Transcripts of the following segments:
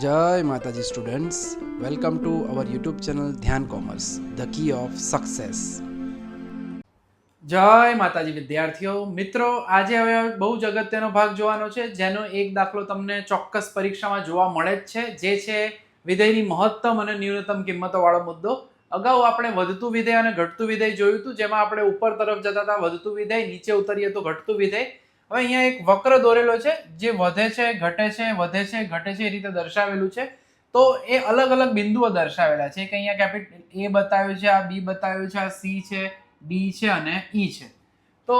જય માતાજી students. Welcome to our YouTube channel Dhyan commerce, the key of success. જય માતાજી વિદ્યાર્થીઓ. મિત્રો, આજે હવે બહુ જ અગત્યનો ભાગ જોવાનો છે, જેનો એક દાખલો તમને ચોક્કસ પરીક્ષામાં જોવા મળે જ છે, જે છે વિધેયની મહત્તમ અને ન્યૂનતમ કિંમતો વાળો મુદ્દો. અગાઉ આપણે વધતું વિધેય અને ઘટતું વિધેય જોયું હતું, જેમાં આપણે ઉપર તરફ જતા હતા, વધતું વિધેય, નીચે ઉતરીએ તો ઘટતું વિધેય. હવે અહીંયા એક વક્ર દોરેલો છે, જે વધે છે, ઘટે છે, વધે છે, ઘટે છે, એ રીતે દર્શાવેલું છે. તો એ અલગ અલગ બિંદુઓ દર્શાવેલા છે. કે અહીંયા કેપિટલ એ બતાવ્યું છે, આ બી બતાવ્યું છે, આ સી છે ડી છે અને ઈ છે. તો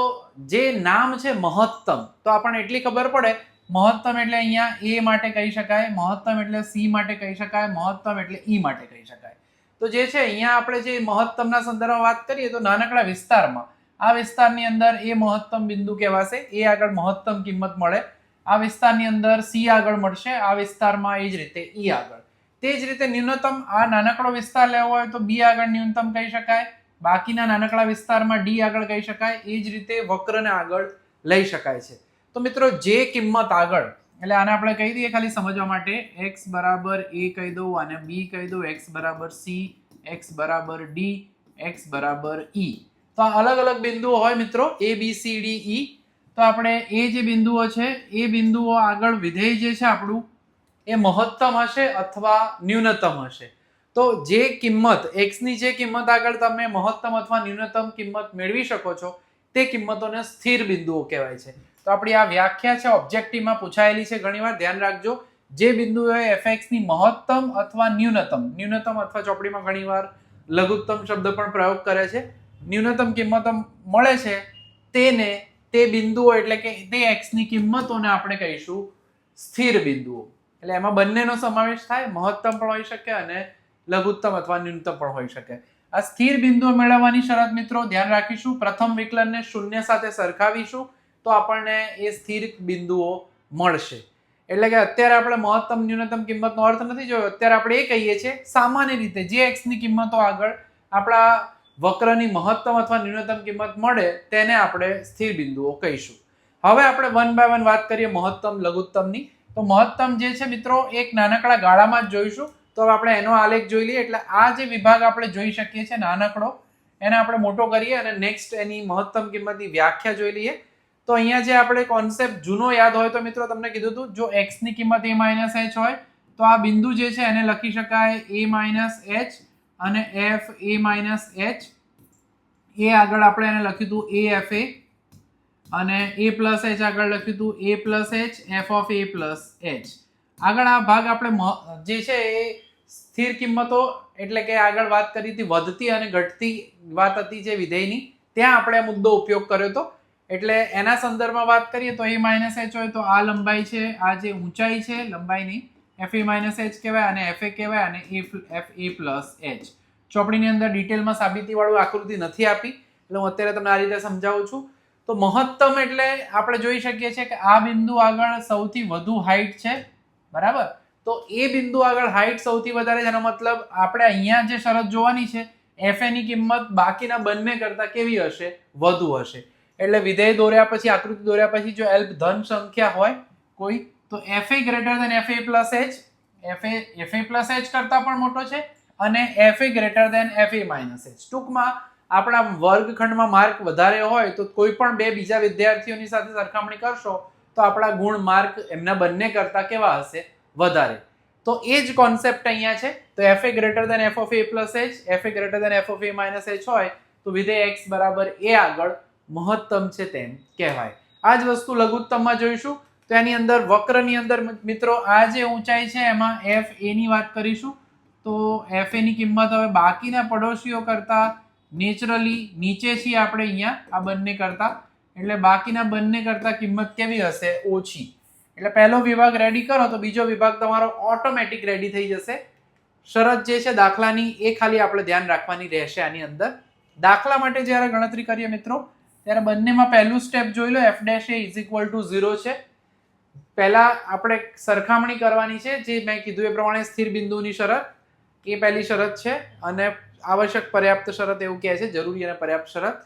જે નામ છે મહત્તમ, તો આપણને એટલી ખબર પડે, મહત્તમ એટલે અહીંયા એ માટે કહી શકાય, મહત્તમ એટલે સી માટે કહી શકાય, મહત્તમ એટલે ઈ માટે કહી શકાય. તો જે છે, અહીંયા આપણે જે મહત્તમના સંદર્ભમાં વાત કરીએ તો નાનકડા વિસ્તારમાં આ વિસ્તારની અંદર એ મહત્તમ બિંદુ કહેવાશે. એ આગળ મહત્તમ કિંમત મળે. આ વિસ્તારની અંદર સી આગળ મળશે. આ વિસ્તારમાં એ જ રીતે ઈ આગળ. તે જ રીતે ન્યૂનતમ આ નાનકડો વિસ્તાર લેવો હોય તો બી આગળ ન્યૂનતમ કહી શકાય. બાકીના નાનકડા વિસ્તારમાં ડી આગળ કહી શકાય. એ જ રીતે વક્રને આગળ લઈ શકાય છે. તો મિત્રો, જે કિંમત આગળ, એટલે આને આપણે કહી દઈએ ખાલી સમજવા માટે. એક્સ બરાબર એ કહી દઉં અને બી કહી દઉં. એક્સ બરાબર સી, એક્સ બરાબર ડી, એક્સ બરાબર ઈ. તો અલગ અલગ બિંદુઓ હોય મિત્રો એ બી સી ડી ઈ તો આપણે એ જે બિંદુઓ છે, એ બિંદુઓ આગળ વિધેય જે છે આપણું, એ મહત્તમ હશે અથવા ન્યૂનતમ હશે. તો જે કિંમત એક્સની જે કિંમત આગળ તમે મહત્તમ અથવા ન્યૂનતમ કિંમત મેળવી શકો છો, તે કિંમતોને સ્થિર બિંદુઓ કહેવાય છે. તો આપણી આ વ્યાખ્યા છે ઓબ્જેક્ટિવમાં પૂછાયેલી છે ઘણીવાર, ધ્યાન રાખજો. જે બિંદુએ એફએક્સની મહત્તમ અથવા ન્યૂનતમ ન્યૂનતમ અથવા ચોપડીમાં ઘણીવાર લઘુત્તમ શબ્દ પણ પ્રયોગ કરે છે. ન્યૂનતમ કિંમતો મળે છે, તેને તે બિંદુઓ એટલે કે તે એક્સની કિંમતોને આપણે કહીશું સ્થિર બિંદુઓ. એટલે એમાં બંનેનો સમાવેશ થાય, મહત્તમ પણ હોઈ શકે અને લઘુત્તમ અથવા ન્યૂનતમ પણ હોઈ શકે. આ સ્થિર બિંદુઓ મેળવવાની શરત મિત્રો ધ્યાન રાખીશું. પ્રથમ વિકલનને શૂન્ય સાથે સરખાવીશું તો આપણને એ સ્થિર બિંદુઓ મળશે. એટલે કે અત્યારે આપણે મહત્તમ, ન્યૂનતમ કિંમતનો અર્થ નથી જોયો. અત્યારે આપણે એ કહીએ છીએ, સામાન્ય રીતે જે એક્સની કિંમતો આગળ આપણા વક્રની મહત્તમ અથવા ન્યૂનતમ કિંમત મળે તેને આપણે સ્થિર બિંદુઓ કહીશું. હવે આપણે વન બાય વન વાત કરીએ મહત્તમ, લઘુત્તમની. તો મહત્તમ જે છે મિત્રો, એક નાનકડા ગાળામાં જ જોઈશું. તો હવે આપણે એનો આલેખ જોઈ લઈએ. એટલે આ જે વિભાગ આપણે જોઈ શકીએ છીએ, નાનકડો, એને આપણે મોટો કરીએ અને નેક્સ્ટ એની મહત્તમ કિંમતની વ્યાખ્યા જોઈ લઈએ. તો અહીંયા જે આપણે કોન્સેપ્ટ જૂનો યાદ હોય તો મિત્રો તમને કીધું હતું, જો એક્સની કિંમત એ માઇનસ એચ હોય, તો આ બિંદુ જે છે એને લખી શકાય એ માઇનસ એચ અને એફ એ માઇનસ એચ એ આગળ આપણે એને લખ્યું હતું એ એફ એ અને એ પ્લસ એચ આગળ લખ્યું હતું A plus H F of A plus H આગળ આ ભાગ આપણે જે છે એ સ્થિર કિંમતો, એટલે કે આગળ વાત કરી હતી વધતી અને ઘટતી વાત હતી જે વિધેયની, ત્યાં આપણે મુદ્દો ઉપયોગ કર્યો હતો. એટલે એના સંદર્ભમાં વાત કરીએ તો એ માઇનસ એચ હોય તો આ લંબાઈ છે, આ જે ઊંચાઈ છે, લંબાઈની એફ એ માઇનસ એચ કહેવાય અને એફ એ કહેવાય અને એફ એ પ્લસ એચ ચોપડીની અંદર ડિટેલમાં સાબિતીવાળું આકૃતિ નથી આપી, એટલે હું અત્યારે તમને આ રીતે સમજાવું છું. તો મહત્તમ એટલે આપણે જોઈ શકીએ છીએ કે આ બિંદુ આગળ સૌથી વધુ હાઈટ છે, બરાબર? તો એ બિંદુ આગળ હાઈટ સૌથી વધારે એનો મતલબ આપણે અહીંયા જે શરત જોવાની છે એફની કિંમત બાકીના બંને કરતા કેવી હશે? વધુ હશે. એટલે વિધેય દોર્યા પછી, આકૃતિ દોર્યા પછી જો એલ્પ ધન સંખ્યા હોય કોઈ તો F A greater than F A plus H F A F A plus H કરતાં પણ મોટો છે અને F A greater than F A minus H ટૂંકમાં, આપણા વર્ગખંડમાં માર્ક વધારે હોય તો કોઈ પણ બે બીજા વિદ્યાર્થીઓની સાથે સરખામણી કરશો, તો આપણા ગુણ માર્ક એમના બંને કરતાં કેવા હશે? વધારે. તો એ જ કોન્સેપ્ટ અહીંયા છે. તો F A greater than F of A plus H F A greater than F of A minus H હોય, તો વિધેય એક્સ બરાબર એ આગળ મહત્તમ છે તેમ કહેવાય. આ જ વસ્તુ લઘુત્તમમાં જોઈશું. તો એની અંદર વક્રની અંદર મિત્રો, આ જે ઊંચાઈ છે, એમાં એફ એની વાત કરીશું. તો એફ એની કિંમત હવે બાકીના પડોશીઓ કરતાં નેચરલી નીચે છીએ આપણે અહીંયા આ બંને કરતાં, એટલે બાકીના બંને કરતાં કિંમત કેવી હશે? ઓછી. એટલે પહેલો વિભાગ રેડી કરો, તો બીજો વિભાગ તમારો ઓટોમેટિક રેડી થઈ જશે. શરત જે છે, દાખલાની, એ ખાલી આપણે ધ્યાન રાખવાની રહેશે આની અંદર. દાખલા માટે જ્યારે ગણતરી કરીએ મિત્રો, ત્યારે બંનેમાં પહેલું સ્ટેપ જોઈ લો F dash A is equal to zero છે. પહેલા આપણે સરખામણી કરવાની છે, જે મેં કીધું એ પ્રમાણે સ્થિર બિંદુની શરત. એ પહેલી શરત છે અને આવશ્યક પર્યાપ્ત શરત એવું કહે છે, જરૂરી અને પર્યાપ્ત શરત.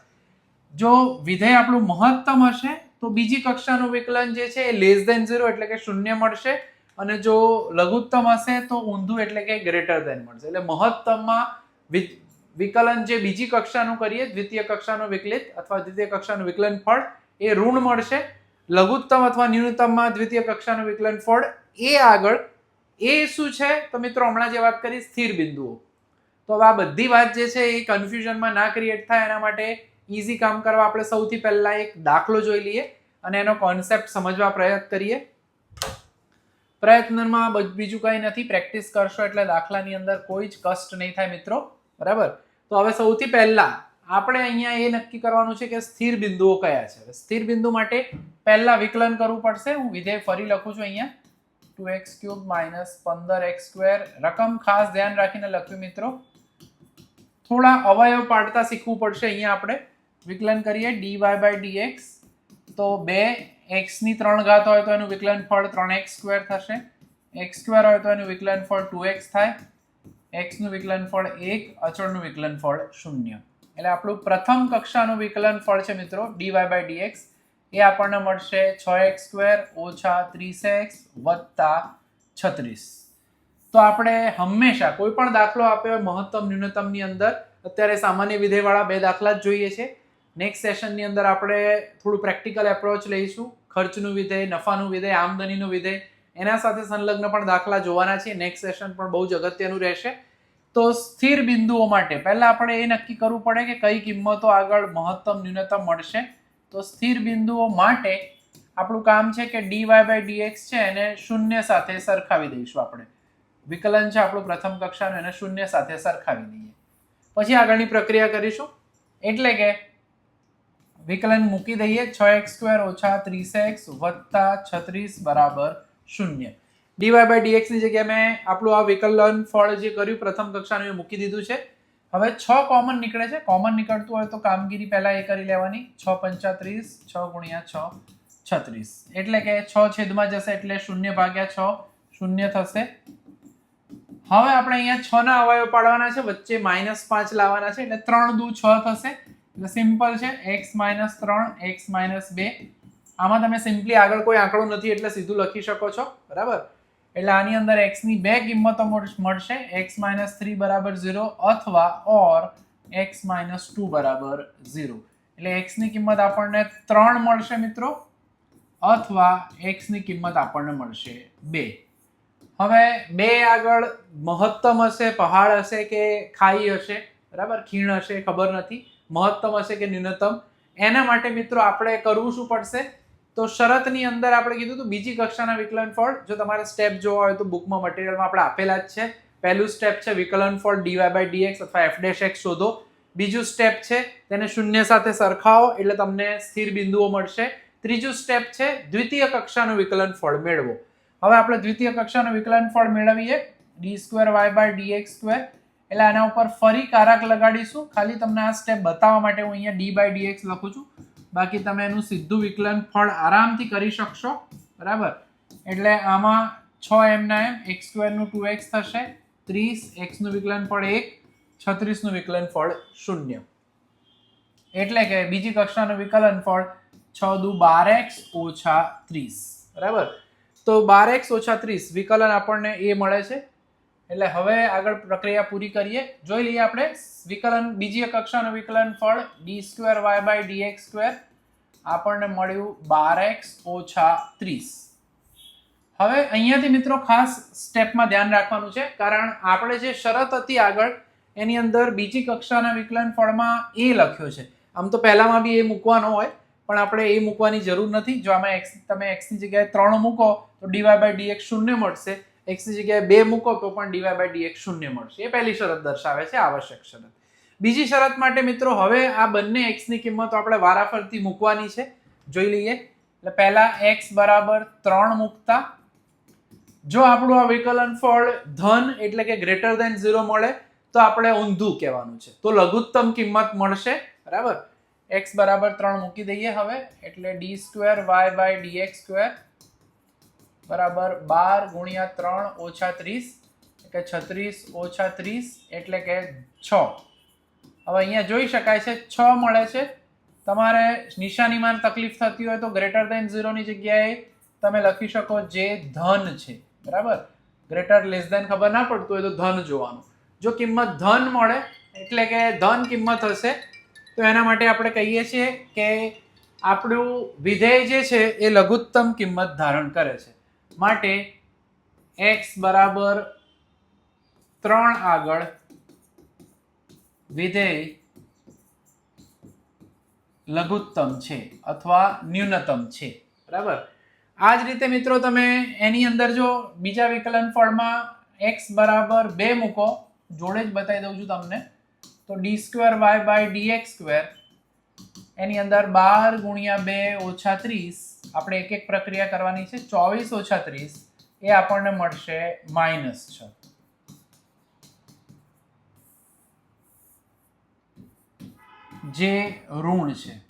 જો વિધેય આપણું મહત્તમ હશે, તો બીજી કક્ષાનું વિકલન જે છે એ લેસ દેન ઝીરો એટલે કે શૂન્ય મળશે અને જો લઘુત્તમ હશે, તો ઊંધું એટલે કે ગ્રેટર ધેન મળશે. એટલે મહત્તમમાં વિકલન જે બીજી કક્ષાનું કરીએ, દ્વિતીય કક્ષાનું વિકલિત અથવા દ્વિતીય કક્ષાનું વિકલન ફળ, એ ઋણ મળશે. લઘુત્તમ અથવા ન્યૂનતમમાં દ્વિતીય કક્ષાનું વિકલન ફળ એ આગળ એ શું છે? તો મિત્રો, હમણાં જે વાત કરી, સ્થિર બિંદુઓ. તો હવે આ બધી વાત જે છે એ કન્ફ્યુઝનમાં ના ક્રિએટ થાય, એના માટે ઇઝી કામ કરવા આપણે સૌથી પહેલા એક દાખલો જોઈ લઈએ અને એનો કોન્સેપ્ટ સમજવા પ્રયત્ન કરીએ. પ્રયત્નમાં બીજું કંઈ નથી પ્રેક્ટિસ કરશો એટલે દાખલાની અંદર કોઈ જ કષ્ટ નહીં થાય મિત્રો. બરાબર? તો હવે સૌથી પહેલા આપણે અહીંયા એ નક્કી કરવાનું છે કે સ્થિર બિંદુઓ કયા છે. સ્થિર બિંદુ માટે પહેલા વિકલન કરવું પડશે. હું વિધેય ફરી લખું છું અહીંયા. ટુ એક્સ ક્યુબ માઇનસ પંદર એક્સ સ્ક્વેર. રકમ ખાસ ધ્યાન રાખીને લખ્યું મિત્રો. થોડા અવયવ પાડતા શીખવું પડશે અહીંયા આપણે. વિકલન કરીએ ડીવાય બાય ડી એક્સ તો બે એક્સની ત્રણ ઘાત હોય તો એનું વિકલન ફળ ત્રણ એક્સ સ્ક્વેર થશે. એક્સ સ્ક્વેર હોય તો એનું વિકલન ફળ ટુ એક્સ થાય. એક્સનું વિકલન ફળ એક, અચળનું વિકલન ફળ શૂન્ય. એટલે આપણું પ્રથમ કક્ષાનું વિકલન ફળ છે મિત્રો ડીવાય બાય ડીએક્સ એ આપણને મળશે છ એક્સ સ્ક્વેર ઓછા ત્રીસ એક્સ વત્તા છત્રીસ. તો આપણે હંમેશા કોઈ પણ દાખલો આપ્યો હોય, મહત્તમ, ન્યૂનતમની અંદર, અત્યારે સામાન્ય વિધેયવાળા બે દાખલા જ જોઈએ છે. નેક્સ્ટ સેશનની અંદર આપણે થોડું પ્રેક્ટિકલ એપ્રોચ લઈશું. ખર્ચનું વિધેય, નફાનું વિધેય, આમદનીનું વિધેય. એના સાથે સંલગ્ન પણ દાખલા જોવાના છે. નેક્સ્ટ સેશન પણ બહુ જ અગત્યનું રહેશે. તો સ્થિર બિંદુઓ માટે પહેલા આપણે એ નક્કી કરવું પડે કે કઈ કિંમતો આગળ મહત્તમ ન્યૂનતમ મળશે. તો સ્થિર બિંદુઓ માટે આપણું કામ છે કે dy બાય dx છે એને શૂન્ય સાથે સરખાવી દઈશું આપણે. વિકલન છે આપણું પ્રથમ કક્ષાનું, એને શૂન્ય સાથે સરખાવી દઈએ. પછી આગળની પ્રક્રિયા કરીશું. એટલે કે વિકલન મૂકી દઈએ છ એક્સ સ્ક્વેર ઓછા ત્રીસ એક્સ વત્તા છત્રીસ બરાબર શૂન્ય. Dy બાય dx ની જગ્યાએ મેં આપણું આ વિકલન ફળ જે કર્યું, પ્રથમ કક્ષાનું એ મૂકી દીધું છે. હવે છ કોમન નીકળે છે. કોમન નીકળતું હોય તો કામગીરી પહેલા એ કરી લેવાની. છ પંચાત્રીસ, છ ગુણ્યા છ, છત્રીસ. એટલે કે છ છેદમાં જશે એટલે શૂન્ય ભાગ્યા છ, શૂન્ય થશે. હવે આપણે અહીંયા છ ના અવયવ પાડવાના છે. વચ્ચે માઇનસ પાંચ લાવવાના છે. એટલે ત્રણ દુ છ થશે. એટલે સિમ્પલ છે. એક્સ માઇનસ ત્રણ એક્સ માઇનસ બે. આમાં તમે સિમ્પલી આગળ કોઈ આંકડો નથી એટલે સીધું લખી શકો છો. બરાબર? એટલે આની અંદર x ની બે કિંમતો મળ- મળશે. x માઇનસ થ્રી બરાબર ઝીરો અથવા ઓર x માઇનસ ટુ બરાબર ઝીરો એટલે x ની કિંમત આપણને ત્રણ મળશે મિત્રો, અથવા x ની કિંમત આપણને મળશે બે. હવે બે આગળ મહત્તમ હશે, પહાડ હશે કે ખાઈ હશે? બરાબર? ખીણ હશે, ખબર નથી. મહત્તમ હશે કે ન્યૂનતમ? એના માટે મિત્રો આપણે કરવું શું પડશે? તો શરતની અંદર આપણે કીધું હતું બીજી કક્ષાના વિકલન ફળ જો તમારે સ્ટેપ જોવા હોય તો બુકમાં મટીરિયલમાં આપણે આપેલા જ છે. પહેલું સ્ટેપ છે વિકલન ફળ ડીવાય બાય ડીએક્સ અથવા એફ ડેશ એક્સ શોધો. બીજું સ્ટેપ છે તેને શૂન્ય સાથે સરખાવો એટલે તમને સ્થિર બિંદુઓ મળશે. ત્રીજું સ્ટેપ છે દ્વિતીય કક્ષાનું વિકલન ફળ મેળવો. હવે આપણે દ્વિતીય કક્ષાનું વિકલન ફળ મેળવીએ. D square Y by DX square એટલે આના ઉપર ફરી કારક લગાડીશું. ખાલી તમને આ સ્ટેપ બતાવવા માટે હું અહીંયા ડી બાય ડીએક્સ લખું છું. બાકી તમે એનું સીધું વિકલન ફળ આરામથી કરી શકશો. બરાબર? એટલે આમાં છ એમના એમ એક્સ સ્ક્વેરનું ટુ એક્સ થશે, ત્રીસ એક્સનું વિકલન ફળ એક છત્રીસનું વિકલન ફળ શૂન્ય. એટલે કે બીજી કક્ષાનું વિકલન ફળ છ દુ બાર એક્સ ઓછા ત્રીસ. બરાબર? તો બાર એક્સ ઓછા ત્રીસ વિકલન આપણને એ મળે છે. એટલે હવે આગળ પ્રક્રિયા પૂરી કરીએ. જોઈ લઈએ આપણે વિકલન, બીજી કક્ષાનું વિકલન ફળ D square Y by D X square આપણને મળ્યું બાર એક્સ ઓછા ત્રીસ. હવે અહીંયાથી મિત્રો ખાસ સ્ટેપમાં ધ્યાન રાખવાનું છે, કારણ આપણે જે શરત હતી આગળ, એની અંદર બીજી કક્ષાના વિકલન ફળમાં એ લખ્યો છે. આમ તો પહેલામાં બી એ મૂકવાનો હોય, પણ આપણે એ મૂકવાની જરૂર નથી. જો આમાં એક્સ તમે એક્સની જગ્યાએ ત્રણ મૂકો, તો ડીવાય બાય ડીએક્સ શૂન્ય મળશે. એક્સની જગ્યાએ બે મૂકો, તો પણ ડીવાય બાય ડીએક્સ શૂન્ય મળશે. એ પહેલી શરત દર્શાવે છે, આવશ્યક શરત. બીજી શરત માટે મિત્રો, હવે આ બંને એક્સની કિંમતો આપણે વારાફરતી મૂકવાની છે. જોઈ લઈએ. એટલે પહેલા એક્સ બરાબર ત્રણ મૂકતા. જો આપણું આ વિકલન ફળ ધન એટલે કે ગ્રેટર દેન ઝીરો મળે, તો આપણે ઊંધું કહેવાનું છે. તો લઘુત્તમ કિંમત મળશે. બરાબર? એક્સ બરાબર ત્રણ મૂકી દઈએ હવે. એટલે D square Y by DX square બરાબર બાર ગુણ્યા ત્રણ ઓછા ત્રીસ. એટલે છત્રીસ ઓછા ત્રીસ એટલે કે છ. હવે અહીંયા જોઈ શકાય છે, છ મળે છે. તમારે નિશાનીમાં તકલીફ થતી હોય તો ગ્રેટર દેન ઝીરોની જગ્યાએ તમે લખી શકો જે ધન છે. બરાબર? ગ્રેટર લેસ દેન ખબર ના પડતું હોય તો ધન જોવાનું. જો કિંમત ધન મળે, એટલે કે ધન કિંમત હશે, તો એના માટે આપણે કહીએ છીએ કે આપણું વિધેય જે છે એ લઘુત્તમ કિંમત ધારણ કરે છે. માટે એક્સ બરાબર ત્રણ આગળ વિધેય લઘુત્તમ છે અથવા ન્યૂનતમ છે. બરાબર? આ જ રીતે મિત્રો તમે એની અંદર જો બીજા વિકલન ફળમાં એક્સ બરાબર બે મૂકો, જોડે જ બતાવી દઉં છું તમને, તો D square Y by D X square એની અંદર બાર ગુણ્યા બે ઓછા ત્રીસ, આપણે એક એક પ્રક્રિયા કરવાની છે, ચોવીસ ઓછા ત્રીસ, એ આપણને મળશે માઇનસ છ. જે ઋણ છે.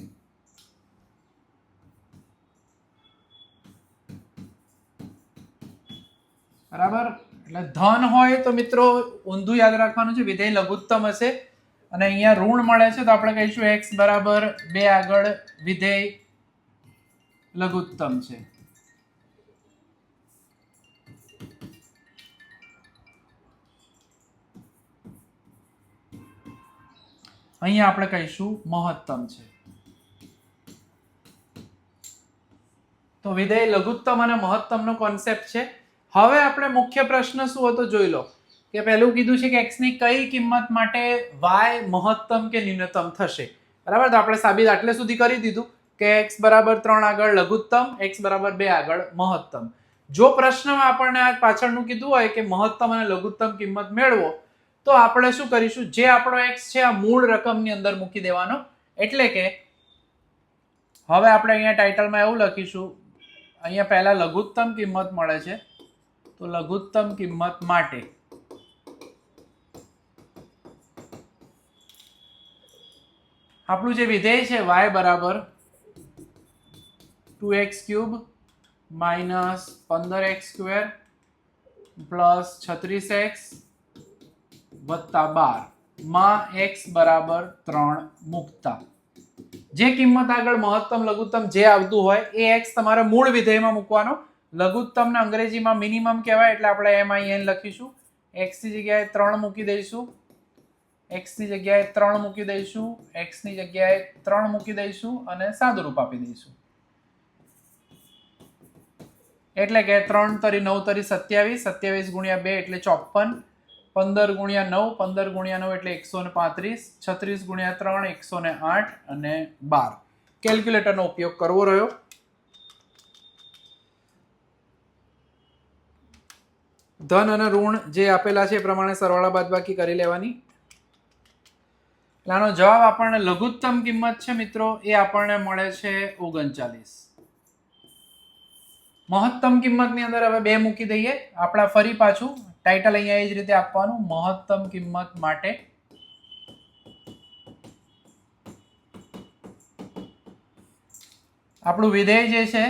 બરાબર? એટલે ધન હોય તો મિત્રો, ઊંધું યાદ રાખવાનું છે, વિધેય લઘુત્તમ હશે. અને અહીંયા ઋણ મળે છે તો આપણે કહીશું એક્સ બરાબર બે આગળ વિધેય લઘુત્તમ છે. અહીંયા આપણે કહીશું મહત્તમ છે. તો વિધેય લઘુત્તમ અને મહત્તમનો કોન્સેપ્ટ છે. હવે આપણે મુખ્ય પ્રશ્ન શું હતો જોઈ લો. કે પહેલું કીધું છે કે એક્સની કઈ કિંમત માટે વાય મહત્તમ કે ન્યૂનતમ થશે. બરાબર? તો આપણે સાબિત આટલે સુધી કરી દીધું કે એક્સ બરાબર ત્રણ આગળ લઘુત્તમ એક્સ બરાબર બે આગળ મહત્તમ. જો પ્રશ્નમાં આપણને આ પાછળનું કીધું હોય કે મહત્તમ અને લઘુત્તમ કિંમત મેળવો તો આપણે શું કરીશું? જે આપણો એક્સ છે, આ મૂળ રકમની અંદર મૂકી દેવાનો. એટલે કે, હવે આપણે અહીંયા ટાઇટલમાં એવું લખીશું. અહીંયા પહેલા લઘુત્તમ કિંમત મળે છે. તો લઘુત્તમ કિંમત માટે આપણું જે વિધેય છે વાય બરાબર ટુ એક્સ ક્યુબ માઇનસ પંદર એક્સ સ્ક્વેર પ્લસ છત્રીસ એક્સ વત્તા બાર. માં એક્સ બરાબર ત્રણ મૂકતા. જે કિંમત આગળ મહત્તમ, લઘુત્તમ જે આવતું હોય, એ એક્સ તમારે મૂળ વિધેયમાં મૂકવાનો. લઘુત્તમને અંગ્રેજીમાં મિનિમમ કહેવાય, એટલે આપણે એમ આઈ એન લખીશું. એક્સની જગ્યાએ ત્રણ મૂકી દઈશું. એક્સની જગ્યાએ ત્રણ મૂકી દઈશું. એક્સની જગ્યાએ ત્રણ મૂકી દઈશું અને સાદુરૂપ આપી દઈશું. એટલે કે ત્રણ તરી નવ તરી સત્યાવીસ સત્યાવીસ ગુણ્યા બે એટલે ચોપન. પંદર ગુણ્યા નવ, પંદર ગુણ્યા નવ એટલે એકસો ને પાંત્રીસ, છત્રીસ ગુણ્યા ત્રણ, એકસો ને આઠ અને બાર. કેલ્ક્યુલેટરનો ઉપયોગ કરવો રહ્યો. ધન અને ઋણ જે આપેલા છે એ પ્રમાણે સરવાળા બાદબાકી કરી લેવાની. આનો જવાબ આપણને લઘુત્તમ કિંમત છે મિત્રો, એ આપણને મળે છે ઓગણચાલીસ. મહત્તમ કિંમતની અંદર હવે બે મૂકી દઈએ. આપણા ફરી પાછું ટાઇટલ અહીંયા એ જ રીતે આપવાનું, મહત્તમ કિંમત માટે. આપણું વિધેય જે છે,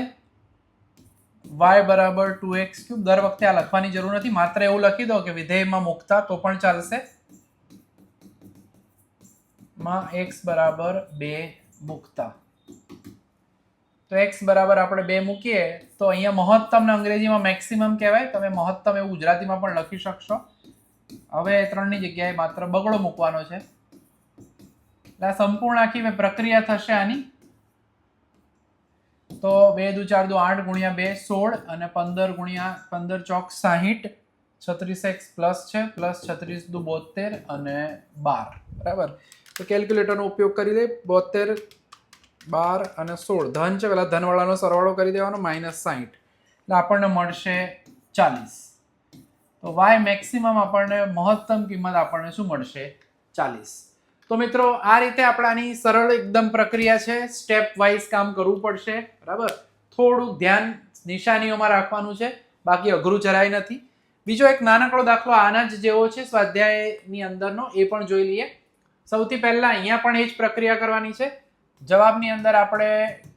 y બરાબર ટુ એક્સ ક્યુબ, દર વખતે આ લખવાની જરૂર નથી. માત્ર એવું લખી દો કે વિધેયમાં મૂકતા તો પણ ચાલશે. માં x બરાબર બે મૂકતા. તો એક્સ બરાબર આપણે બે મૂકીએ, તો અહીંયા મહત્તમને અંગ્રેજીમાં મેક્સિમમ કહેવાય. તમે મહત્તમ એવું ગુજરાતીમાં પણ લખી શકશો. હવે ત્રણની જગ્યાએ માત્ર બગડો મૂકવાનો છે. એટલે આ સંપૂર્ણ આખી પ્રક્રિયા થશે આની. તો બે દુ ચાર દુ આઠ ગુણ્યા બે સોળ અને પંદર ગુણ્યા પંદર ચોક સાહીઠ. છત્રીસ એક્સ પ્લસ છે, પ્લસ છત્રીસ દુ બોતેર અને બાર. બરાબર? તો કેલ્ક્યુલેટરનો ઉપયોગ કરી દે બોતેર બાર અને સોળ. ધન છે, પેલા ધનવાળાનો સરવાળો કરી દેવાનો, માઇનસ સાહીઠ એટલે આપણને મળશે ચાલીસ. તો વાય મેક્સિમમ આપણને મહત્તમ કિંમત આપણને શું મળશે? ચાલીસ. તો મિત્રો, આ રીતે આપણે આની સરળ એકદમ પ્રક્રિયા છે. સ્ટેપ વાઇઝ કામ કરવું પડશે. બરાબર? થોડુંક ધ્યાન નિશાનીઓમાં રાખવાનું છે. બાકી અઘરું જરાય નથી. બીજો એક નાનકડો દાખલો આના જ જેવો છે. સ્વાધ્યાયની અંદરનો, એ પણ જોઈ લઈએ. સૌથી પહેલાં અહીંયા પણ એ જ પ્રક્રિયા કરવાની છે. જવાબની અંદર આપણે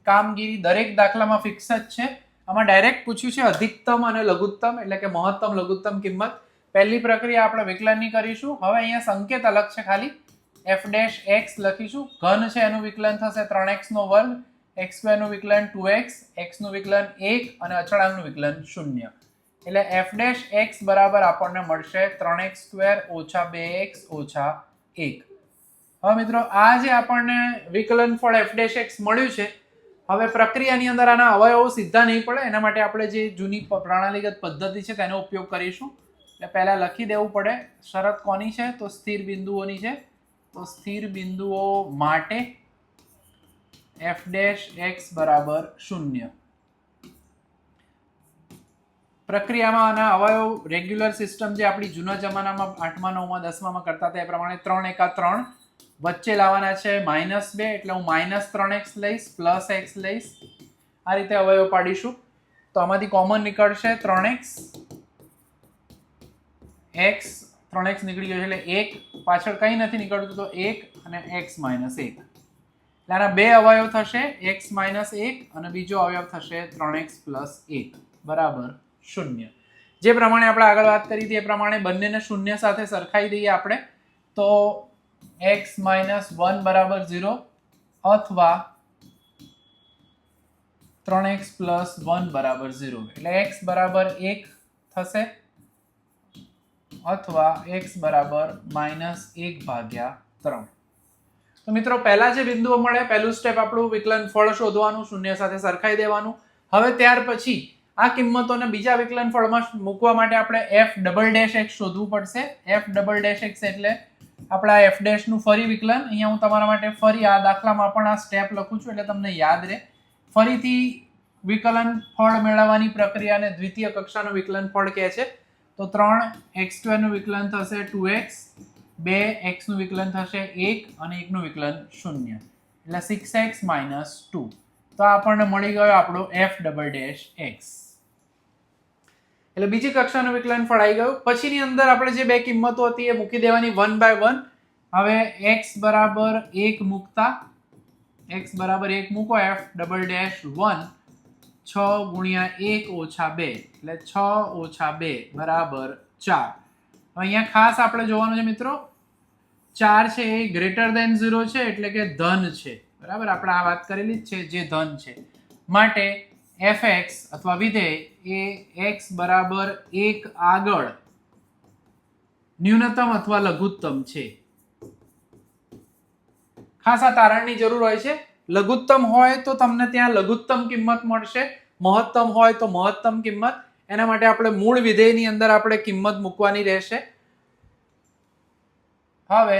કામગીરી દરેક દાખલામાં ફિક્સ જ છે. આમાં ડાયરેક્ટ પૂછ્યું છે અધિકતમ અને લઘુત્તમ, એટલે કે મહત્તમ લઘુત્તમ કિંમત. પહેલી પ્રક્રિયા આપણે વિકલનની કરીશું. હવે અહીંયા સંકેત અલગ છે ખાલી. એફ ડેશ એક્સ લખીશું. ઘન છે એનું વિકલન થશે ત્રણ એક્સનો વર્ગ. એક્સ સ્ક્વેરનું વિકલન ટુ એક્સ એક્સનું વિકલન એક અને અચળાંકનું વિકલન શૂન્ય. એટલે એફ ડેશ એક્સ બરાબર આપણને મળશે ત્રણ એક્સ સ્ક્વેર ઓછા બે એક્સ ઓછા એક. હવે મિત્રો આ જે આપણને વિકલન ફળ એફ ડેશ એક્સ મળ્યું છે. હવે પ્રક્રિયાની અંદર આના અવયવો સીધા નહીં પડે, એના માટે આપણે જે જૂની પ્રણાલીગત પદ્ધતિ છે તેનો ઉપયોગ કરીશું. એટલે પહેલાં લખી દેવું પડે, શરત કોની છે? તો સ્થિર બિંદુઓની છે. તો સ્થિર બિંદુઓ માટે એફ ડેશ એક્સ બરાબર શૂન્ય. પ્રક્રિયામાં આના અવયવ રેગ્યુલર સિસ્ટમ જે આપણી જૂના જમાનામાં આઠમા, નવમાં, દસમામાં કરતા હતા, એ પ્રમાણે ત્રણ એકા ત્રણ વચ્ચે લાવવાના છે માઇનસ બે, એટલે હું માઇનસ ત્રણ એક્સ લઈશ, પ્લસ એક્સ લઈશ. આ રીતે અવયવ પાડીશું. તો આમાંથી કોમન નીકળશે ત્રણ એક્સ એક્સ, ત્રણ એક્સ નીકળી ગયો છે, એટલે એક પાછળ કંઈ નથી નીકળતું, તો એક અને એક્સ માઇનસ એક. એટલે આના બે અવયવ થશે, એક્સ માઇનસ એક અને બીજો અવયવ થશે ત્રણ એક્સ પ્લસ એક. બરાબર, શૂન્ય. જે પ્રમાણે આપણે આગળ વાત કરી હતી, એ પ્રમાણે બંનેને શૂન્ય સાથે સરખાઈ દઈએ આપણે. તો એક્સ માઇનસ વન બરાબર ઝીરો અથવા ત્રણ એક્સ પ્લસ વન બરાબર ઝીરો એટલે એક્સ બરાબર એક થશે અથવા એક્સ બરાબર માઇનસ એક ભાગ્યા ત્રણ. તો મિત્રો, પહેલા જે બિંદુઓ મળે, પહેલું સ્ટેપ આપણું વિકલન ફળ શોધવાનું, શૂન્ય સાથે સરખાઈ દેવાનું. હવે ત્યાર પછી આ કિંમતોને બીજા વિકલન ફળમાં મૂકવા માટે આપણે એફ ડબલ ડેશ એક્સ શોધવું પડશે. એફ ડબલ ડેશ એક્સ એટલે આપણા એફ ડેશનું ફરી વિકલન. અહીંયા હું તમારા માટે ફરી આ દાખલામાં પણ આ સ્ટેપ લખું છું એટલે તમને યાદ રહે. ફરીથી વિકલન ફળ મેળવવાની પ્રક્રિયાને દ્વિતીય કક્ષાનું વિકલન ફળ કહે છે. તો ત્રણ એક્સ સ્ક્વેરનું વિકલન થશે ટુ એક્સ બે એક્સનું વિકલન થશે એક અને એકનું વિકલન શૂન્ય. એટલે સિક્સ એક્સ માઇનસ ટુ તો આપણને મળી ગયો આપણો એફ ડબલ ડેશ એક્સ એટલે બીજી કક્ષાનું વિકલન ફળાઈ ગયું. પછીની અંદર આપણે જે બે કિંમતો હતી એ મૂકી દેવાની વન બાય વન હવે એક્સ બરાબર એક મૂકતા એક્સ બરાબર એક મૂકો એફ ડબલ ડેશ વન છ ગુણ્યા એક ઓછા બે, એટલે છ ઓછા બે બરાબર ચાર. અહીંયા ખાસ આપણે જોવાનું છે મિત્રો, ચાર છે એ ગ્રેટર દેન ઝીરો છે, એટલે કે ધન છે. બરાબર? આપણે આ વાત કરેલી જ છે, જે ધન છે. માટે એફ એક્સ અથવા વિધેય એ એક્સ બરાબર એક આગળ ન્યૂનતમ અથવા લઘુત્તમ છે. ખાસ આ તારણની જરૂર હોય છે. લઘુત્તમ હોય તો તમને ત્યાં લઘુત્તમ કિંમત મળશે, મહત્તમ હોય તો મહત્તમ કિંમત. એના માટે આપણે મૂળ વિધેયની અંદર આપણે કિંમત મૂકવાની રહેશે. હવે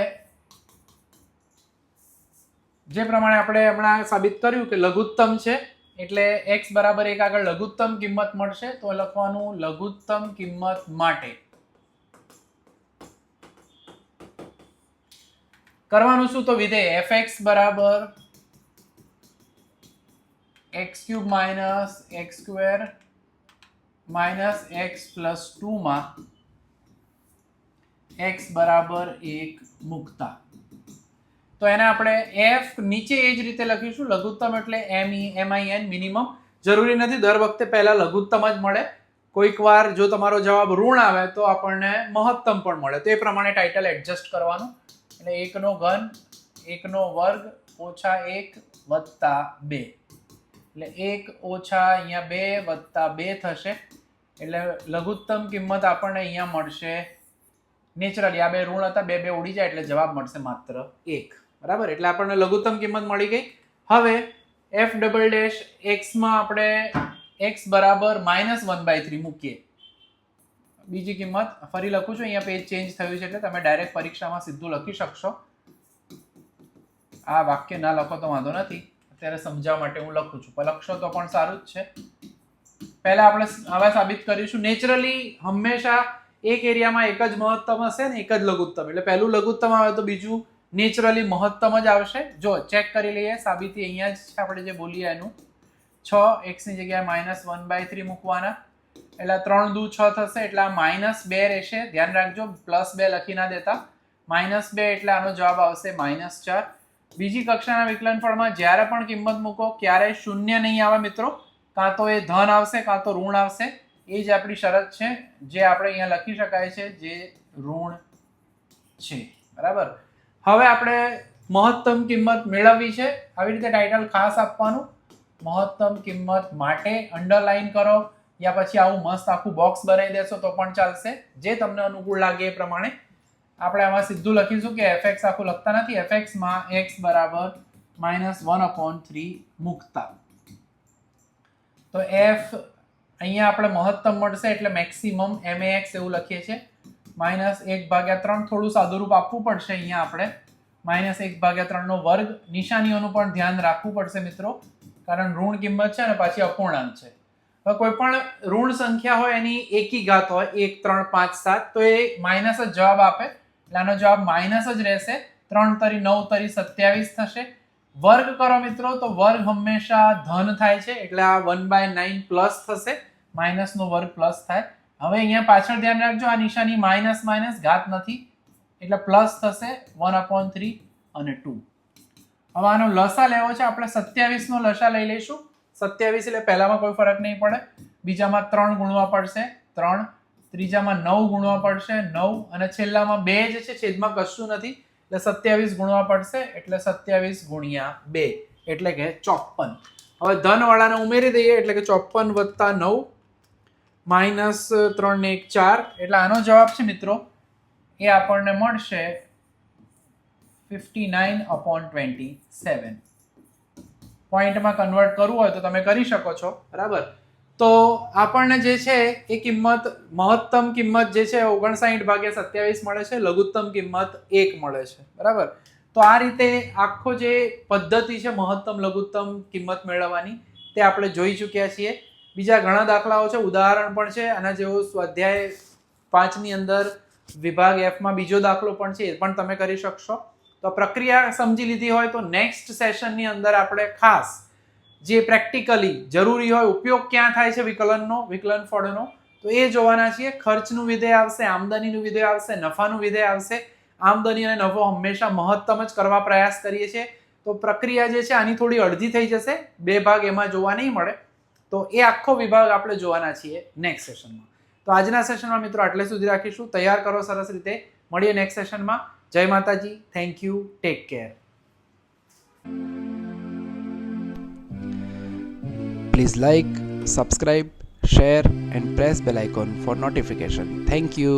જે પ્રમાણે આપણે હમણાં સાબિત કર્યું કે લઘુત્તમ છે એટલે એક્સ બરાબર એક આગળ લઘુત્તમ કિંમત મળશે, તો લખવાનું લઘુત્તમ કિંમત માટે. કરવાનું શું? તો વિધેય એફ એક્સ બરાબર X cube minus X square minus X plus ટુમાં X બરાબર એક મૂકતા. તો એને આપણે એફ નીચે એ જ રીતે લખીશું. લઘુત્તમ એટલે એમ ઈ એમ આઈ એન મિનિમમ જરૂરી નથી, દર વખતે પહેલા લઘુત્તમ જ મળે. કોઈક વાર જો તમારો જવાબ ઋણ આવે તો આપણને મહત્તમ પણ મળે. તો એ પ્રમાણે ટાઇટલ એડજસ્ટ કરવાનું. એટલે એકનો ઘન, એકનો વર્ગ ઓછા એક વત્તા બે. એટલે એક ઓછા અહીંયા બે વત્તા બે થશે. એટલે લઘુત્તમ કિંમત આપણને અહીંયા મળશે. નેચરલી આ બે ઋણ હતા, બે બે ઉડી જાય એટલે જવાબ મળશે માત્ર એક. બરાબર? એટલે આપણને લઘુત્તમ કિંમત મળી ગઈ. હવે એફ ડબલ ડેશ એક્સમાં આપણે એક્સ બરાબર માઇનસ વન બાય થ્રી મૂકીએ. બીજી કિંમત, ફરી લખું છું, અહીંયા પેજ ચેન્જ થયું છે એટલે તમે ડાયરેક્ટ પરીક્ષામાં સીધું લખી શકશો. આ વાક્ય ના લખો તો વાંધો નથી. અત્યારે સમજાવવા માટે હું લખું છું. લખશો તો પણ સારું જ છે. પહેલા આપણે હવે સાબિત કરીશું. નેચરલી હંમેશા એક એરિયામાં એક જ મહત્તમ હશે ને એક જ લઘુત્તમ. એટલે પહેલું લઘુત્તમ આવે તો બીજું નેચરલી મહત્તમ જ આવશે. જો ચેક કરી લઈએ, સાબિતી અહીંયા જ છે આપણે જે બોલીએ એનું. છ એક્સની જગ્યાએ માઇનસ વન બાય થ્રી મૂકવાના. એટલે ત્રણ દુ છ થશે, એટલે આ માઇનસ બે રહેશે. ધ્યાન રાખજો પ્લસ બે લખી ના દેતા. માઇનસ બે એટલે આનો જવાબ આવશે માઇનસ ચાર. બીજી કક્ષાના વિકલન ફળમાં જ્યારે પણ કિંમત મૂકો, ક્યારેય શૂન્ય નહીં આવે મિત્રો. કાં તો એ ધન આવશે, કાં તો ઋણ આવશે. એ જ આપણી શરત છે, જે આપણે અહીંયા લખી શકાય છે, જે ઋણ છે. બરાબર? હવે આપણે મહત્તમ કિંમત મેળવવી છે. આવી રીતે ટાઇટલ ખાસ આપવાનું. મહત્તમ કિંમત માટે અંડરલાઈન કરો. યા પછી આવું મસ્ત આખું બોક્સ બનાવી દેશો તો પણ ચાલશે. જે તમને અનુકૂળ લાગે એ પ્રમાણે. આપણે આમાં સીધું લખીશું કે એફએક્સ આખું લખતા નથી. એફ એક્સમાં એક્સ બરાબર માઇનસ વન અપોન થ્રી મૂકતા. તો એફ અહીંયા આપણે મહત્તમ મળશે એટલે મેક્સિમમ એમ એવું લખીએ છીએ. માઇનસ એક ભાગ્યા ત્રણ થોડું સાદુરૂપ આપવું પડશે અહીંયા આપણે. માઇનસ એક ભાગ્યા ત્રણનો વર્ગ. નિશાનીઓનું પણ ધ્યાન રાખવું પડશે મિત્રો, કારણ ઋણ કિંમત છે અને પાછી અપૂર્ણાંક છે. હવે કોઈ પણ ઋણ સંખ્યા હોય એની એકી ઘાત હોય, એક, ત્રણ, પાંચ, સાત, તો એ માઇનસ જ જવાબ આપે. એટલે આનો જવાબ માઇનસ જ રહેશે. ત્રણ તરી નવ તરી સત્યાવીસ થશે. વર્ગ કરો મિત્રો, તો વર્ગ હંમેશા ધન થાય છે. એટલે આ વન બાય નાઇન પ્લસ થશે. માઇનસનો વર્ગ પ્લસ થાય. હવે અહીંયા પાછળ ધ્યાન રાખજો, આ નિશાની માઇનસ માઇનસ ઘાત નથી. એટલે પ્લસ થશે વન અપોન થ્રી અને ટુ હવે આનો લસા લેવો છે, આપણે સત્યાવીસનો લસા લઈ લઈશું. સત્યાવીસ એટલે પહેલામાં કોઈ ફરક નહીં પડે. બીજામાં ત્રણ ગુણવા પડશે, ત્રણ. ત્રીજામાં નવ ગુણવા પડશે, નવ. અને છેલ્લામાં બે જે છે, છેદમાં કશું નથી. એટલે સત્યાવીસ ગુણવા પડશે, એટલે સત્યાવીસ ગુણ્યા બે. એટલે કે ચોપન. હવે ધનવાળાને ઉમેરી દઈએ, એટલે કે ચોપન વત્તા નવ. માઇનસ ત્રણ ને એક ચાર. એટલે આનો જવાબ છે મિત્રો, એ આપણને મળશે fifty nine upon twenty seven પોઈન્ટમાં convert કરવું હોય તો તમે કરી શકો છો. બરાબર? તો આપણને જે છે એ કિંમત, મહત્તમ કિંમત જે છે ઓગણસાઠ ભાગ્યા સત્યાવીસ મળે છે, લઘુત્તમ કિંમત એક મળે છે. બરાબર? તો આ રીતે આખો જે પદ્ધતિ છે મહત્તમ, લઘુત્તમ કિંમત મેળવવાની, તે આપણે જોઈ ચૂક્યા છીએ. બીજા ઘણા દાખલાઓ છે, ઉદાહરણ પણ છે, આના જેવો સ્વાધ્યાય પાંચની અંદર વિભાગ એફમાં બીજો દાખલો પણ છે, એ પણ તમે કરી શકશો. તો પ્રક્રિયા સમજી લીધી હોય તો નેક્સ્ટ સેશનની અંદર આપણે ખાસ જે પ્રેક્ટિકલી જરૂરી હોય, ઉપયોગ ક્યાં થાય છે વિકલનનો, વિકલન ફળનો, તો એ જોવાના છીએ. ખર્ચનું વિધેય આવશે, આમદનીનું વિધેય આવશે, નફાનું વિધેય આવશે. આમદની અને નફો હંમેશા મહત્તમ જ કરવા પ્રયાસ કરીએ છીએ. તો પ્રક્રિયા જે છે, આની થોડી અડધી થઈ જશે. બે ભાગ એમાં જોવા નહીં મળે. તો એ આખો વિભાગ આપણે જોવાના છીએ નેક્સ્ટ સેશનમાં તો આજના સેશનમાં મિત્રો આટલે સુધી રાખીશું. તૈયાર કરો સરસ રીતે. મળીએ નેક્સ્ટ સેશનમાં જય માતાજી. Thank you take care Please like, subscribe, share and press bell icon for notification. Thank you.